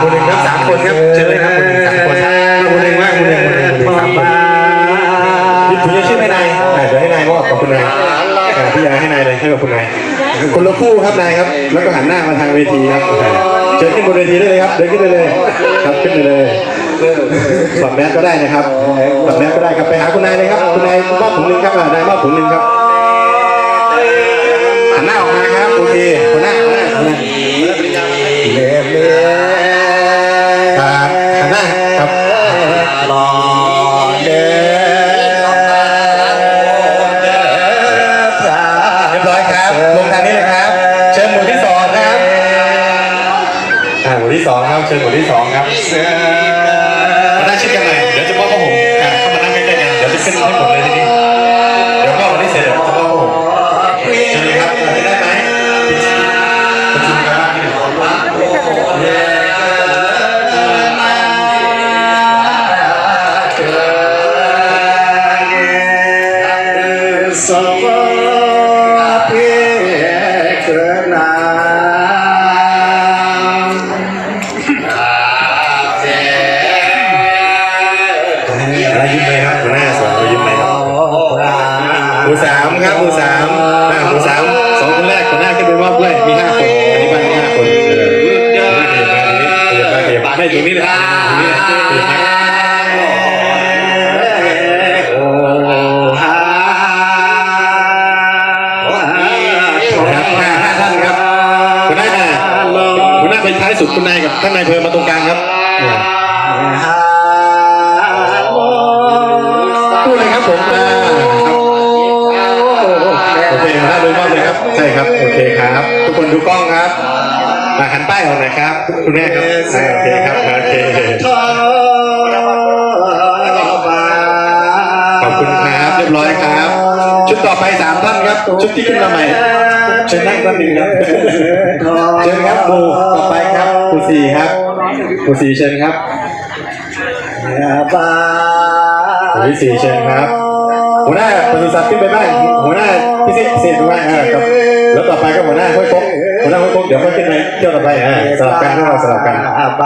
หมู่หนึ่งครับสามคนครับเชิญเลยครับหมู่หนึ่งสามคนหมู่หนึ่งมากหมู่หนึ่งหมู่หนึ่งหมู่หนึ่งสามคนพี่ถุงยังชื่อให้นายอ่าเดี๋ยวให้นายมอบกับคุณนายอ่าพี่ยาให้นายเลยให้กับคุณนายคนละคู่ครับนายครับ แล้วก็หันหน้ามาทางเวทีครับเชิญขึ้นบนเวทีได้เลยครับเดินขึ้นไปเลย ครับขึ้นไปเลยสอดแมสก็ได้นะครับสอดแมสก็ได้ครับไปหาคุณนายเลยครับคุณนายมอบถุงหนึ่งครับอ่านายมอบถุงหนึ่งครับหันหน้าออกมาครับโอเค เรียบร้อยครับ ลงทางนี้เลยครับ เชิญหมู่ที่สองนะครับอ่าหมู่ที่สองครับ เชิญหมู่ที่สองครับมานั่งชิดกันหน่อยเดี๋ยวจะมอบผ้าห่มอ่าเข้ามานั่งใกล้ๆกัน เดี๋ยวจะขึ้นให้หมดเลยทีนี้ เดี๋ยวก็วันนี้เสร็จเดี๋ยวจะมอบผ้าห่มเชิญเลยครับได้ไหมประชุมกันบ้างนิดหนึ่งสวะ แล้วยิ้มเลยครับหัวหน้าสองเรายิ้มเลยครับหมู่สามครับหมู่สามอ่าหมู่สามสองคนแรกคนหน้าขึ้นไปมอบด้วยมีห้าคนอันนี้บ้านมีห้าคนเออขยับมาขยับมาขยับมาไม่ตรงนี้เลยตรงนี้เลยขยับมาโอ้ฮาครับห้าห้าท่านครับคุณนายมาคุณนายไปท้ายสุดคุณนายกับท่านนายเพลินมาตรงกลางครับ เลยมอบเลยครับ ใช่ครับ โอเคครับ ทุกคนดูกล้องครับมาหันป้ายออกหน่อยครับคุณแม่ครับอ่าโอเคครับ โอเค ขอบคุณครับ เรียบร้อยครับ ชุดต่อไปสามท่านครับ ชุดที่ขึ้นมาใหม่เชิญนั่งท่านหนึ่งครับเชิญครับหมู่ต่อไปครับหมู่สี่ครับหมู่สี่เชิญครับหมู่ที่สี่เชิญครับ หัวหน้าปศุสัตว์ขึ้นไปบ้างหัวหน้าพิเศษพิเศษด้วยอ่าครับแล้วต่อไปก็หัวหน้าห้อยคกหัวหน้าห้อยคกเดี๋ยวค่อยขึ้นไปเที่ยวต่อไปอ่าสลับกันพวกเราสลับกัน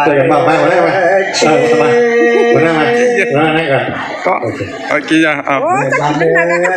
ช่วยกันมาบ้างหัวหน้ามาเออมาหัวหน้ามาหัวหน้านั่งก่อนก็โอเคเมื่อกี้ยังเอาโอ้จะกินเป็นไงกัน